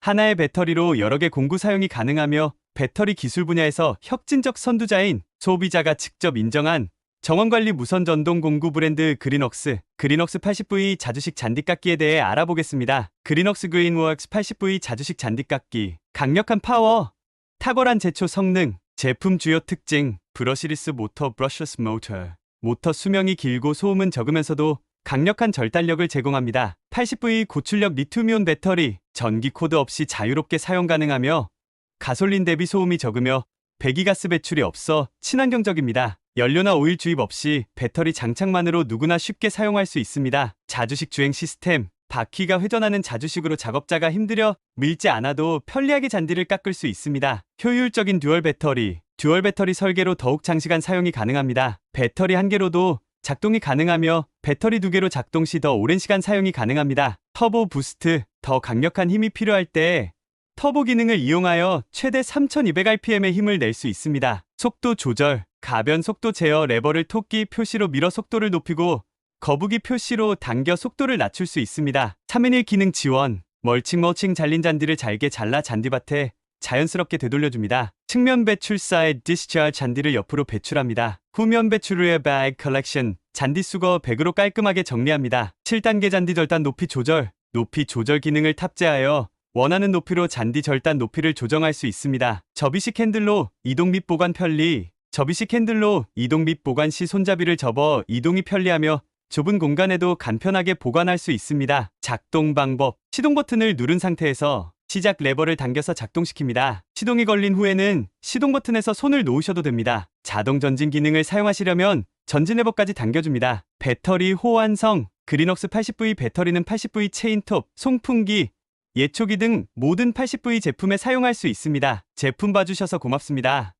하나의 배터리로 여러 개 공구 사용이 가능하며 배터리 기술 분야에서 혁진적 선두자인 소비자가 직접 인정한 정원관리 무선 전동 공구 브랜드 그린웍스, 그린웍스 80V 자주식 잔디깎기에 대해 알아보겠습니다. 그린웍스 그린웍스 80V 자주식 잔디깎기, 강력한 파워, 탁월한 제초 성능, 제품 주요 특징, 브러시리스 모터 브러셔스 모터, 모터 수명이 길고 소음은 적으면서도 강력한 절단력을 제공합니다. 80V 고출력 리튬이온 배터리, 전기 코드 없이 자유롭게 사용 가능하며 가솔린 대비 소음이 적으며 배기가스 배출이 없어 친환경적입니다. 연료나 오일 주입 없이 배터리 장착만으로 누구나 쉽게 사용할 수 있습니다. 자주식 주행 시스템, 바퀴가 회전하는 자주식으로 작업자가 힘들여 밀지 않아도 편리하게 잔디를 깎을 수 있습니다. 효율적인 듀얼 배터리, 듀얼 배터리 설계로 더욱 장시간 사용이 가능합니다. 배터리 한 개로도 작동이 가능하며 배터리 두 개로 작동 시 더 오랜 시간 사용이 가능합니다. 터보 부스트, 더 강력한 힘이 필요할 때 터보 기능을 이용하여 최대 3200rpm의 힘을 낼 수 있습니다. 속도 조절, 가변 속도 제어 레버를 토끼 표시로 밀어 속도를 높이고 거북이 표시로 당겨 속도를 낮출 수 있습니다. 3인1 기능 지원, 멀칭 멀칭 잘린 잔디를 잘게 잘라 잔디밭에 자연스럽게 되돌려줍니다. 측면 배출사의 디스차르 잔디를 옆으로 배출합니다. 후면 배출 후의 백 컬렉션, 잔디 수거 백으로 깔끔하게 정리합니다. 7단계 잔디 절단 높이 조절, 높이 조절 기능을 탑재하여 원하는 높이로 잔디 절단 높이를 조정할 수 있습니다. 접이식 핸들로 이동 및 보관 편리, 접이식 핸들로 이동 및 보관 시 손잡이를 접어 이동이 편리하며 좁은 공간에도 간편하게 보관할 수 있습니다. 작동 방법. 시동 버튼을 누른 상태에서 시작 레버를 당겨서 작동시킵니다. 시동이 걸린 후에는 시동 버튼에서 손을 놓으셔도 됩니다. 자동 전진 기능을 사용하시려면 전진 레버까지 당겨줍니다. 배터리 호환성. 그린웍스 80V 배터리는 80V 체인톱, 송풍기, 예초기 등 모든 80V 제품에 사용할 수 있습니다. 제품 봐주셔서 고맙습니다.